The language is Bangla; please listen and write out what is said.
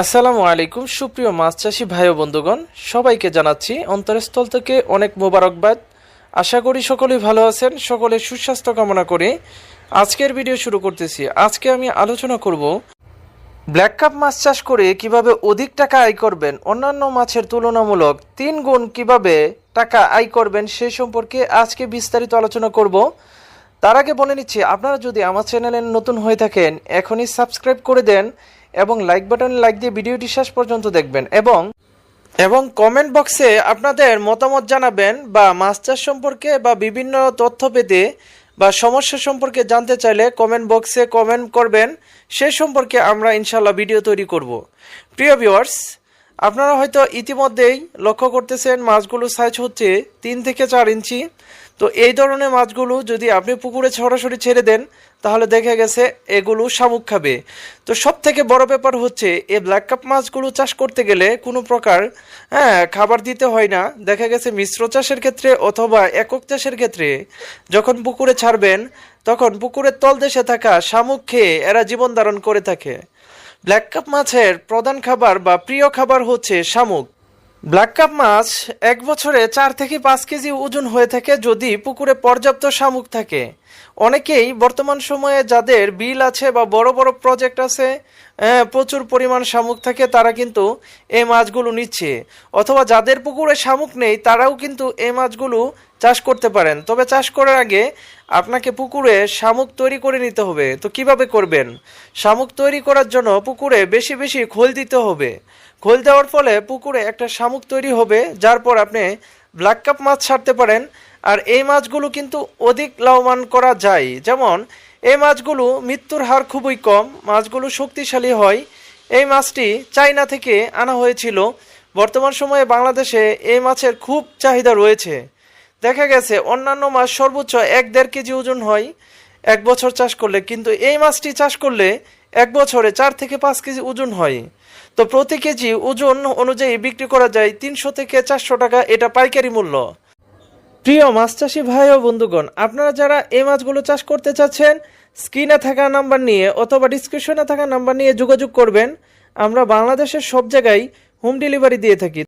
আসসালামু আলাইকুম, সুপ্রিয় মাছ চাষি ভাই ও বন্ধুগণ। সবাইকে জানাচ্ছি অন্তরস্থল থেকে অনেক মোবারকবাদ। আশা করি সকলেই ভালো আছেন, সকলে সুস্বাস্থ্য কামনা করে আজকের ভিডিও শুরু করতেছি। আজকে আমি আলোচনা করব ব্ল্যাক কাপ মাছ চাষ করে কীভাবে অধিক টাকা আয় করবেন, অন্যান্য মাছের তুলনামূলক তিন গুণ কীভাবে টাকা আয় করবেন সে সম্পর্কে আজকে বিস্তারিত আলোচনা করব। তার আগে বলে নিচ্ছি, আপনারা যদি আমার চ্যানেলে নতুন হয়ে থাকেন, এখনই সাবস্ক্রাইব করে দেন। এবং লাইক বাটনে লাইক দিয়ে ভিডিওটি শেষ পর্যন্ত দেখবেন। এবং এবং কমেন্ট বক্সে আপনাদের মতামত জানাবেন বা মাছ চাষ সম্পর্কে বা বিভিন্ন তথ্য পেতে বা সমস্যা সম্পর্কে জানতে চাইলে কমেন্ট বক্সে কমেন্ট করবেন। সে সম্পর্কে আমরা ইনশাল্লাহ ভিডিও তৈরি করব। প্রিয় ভিউয়ার্স আপনারা হয়তো ইতিমধ্যেই লক্ষ্য করতেছেন মাছগুলোর সাইজ হচ্ছে তিন থেকে চার ইঞ্চি। তো এই ধরনের মাছগুলো যদি আপনি পুকুরে সরাসরি ছেড়ে দেন, তাহলে দেখা গেছে এগুলো শামুক খাবে। তো সব থেকে বড় ব্যাপার হচ্ছে, এই ব্ল্যাক কাপ মাছগুলো চাষ করতে গেলে কোনো প্রকার হ্যাঁ খাবার দিতে হয় না। দেখা গেছে মিশ্র চাষের ক্ষেত্রে অথবা একক চাষের ক্ষেত্রে যখন পুকুরে ছাড়বেন, তখন পুকুরের তলদেশে থাকা শামুক খেয়ে এরা জীবন ধারণ করে থাকে। ব্ল্যাক কাপ মাছের প্রধান খাবার বা প্রিয় খাবার হচ্ছে শামুক। ব্ল্যাক কাপ মাছ এক বছরে চার থেকে পাঁচ কেজি ওজন হয়ে থাকে যদি পুকুরে পর্যাপ্ত শামুক থাকে। অনেকেই বর্তমান সময়ে যাদের বিল আছে বা বড় বড় প্রজেক্ট আছে প্রচুর পরিমাণ শামুক থাকে, তারা কিন্তু এই মাছগুলো নিচ্ছে। অথবা যাদের পুকুরে শামুক নেই, তারাও কিন্তু এই মাছগুলো চাষ করতে পারেন। তবে চাষ করার আগে আপনাকে পুকুরে শামুক তৈরি করে নিতে হবে। তো কীভাবে করবেন? শামুক তৈরি করার জন্য পুকুরে বেশি বেশি খোল দিতে হবে। খোল দেওয়ার ফলে পুকুরে একটা শামুক তৈরি হবে, যার পর আপনি ব্ল্যাক কাপ মাছ ছাড়তে পারেন, আর এই মাছগুলো কিন্তু অধিক লাভবান করা যায়। যেমন, এই মাছগুলো মৃত্যুর হার খুবই কম, মাছগুলো শক্তিশালী হয়। এই মাছটি চাইনা থেকে আনা হয়েছিল। বর্তমান সময়ে বাংলাদেশে এই মাছের খুব চাহিদা রয়েছে। দেখা গেছে, অন্যান্য মাছ সর্বোচ্চ এক দেড় কেজি ওজন হয়। এক বছর চাষ করলে, কিন্তু এই মাছটি চাষ করলে এক বছরে চার থেকে পাঁচ কেজি ওজন হয়। তো প্রতি কেজি ওজন অনুযায়ী বিক্রি করা যায় তিনশো থেকে চারশো টাকা। এটা পাইকারি মূল্য। প্রিয় মাছ চাষি ভাই ও বন্ধুগণ, আপনারা যারা এই মাছগুলো চাষ করতে চাচ্ছেন, স্ক্রিনে থাকা নাম্বার নিয়ে অথবা ডিসক্রিপশনে থাকা নাম্বার নিয়ে যোগাযোগ করবেন। আমরা বাংলাদেশের সব জায়গায় হোম ডেলিভারি দিয়ে থাকি।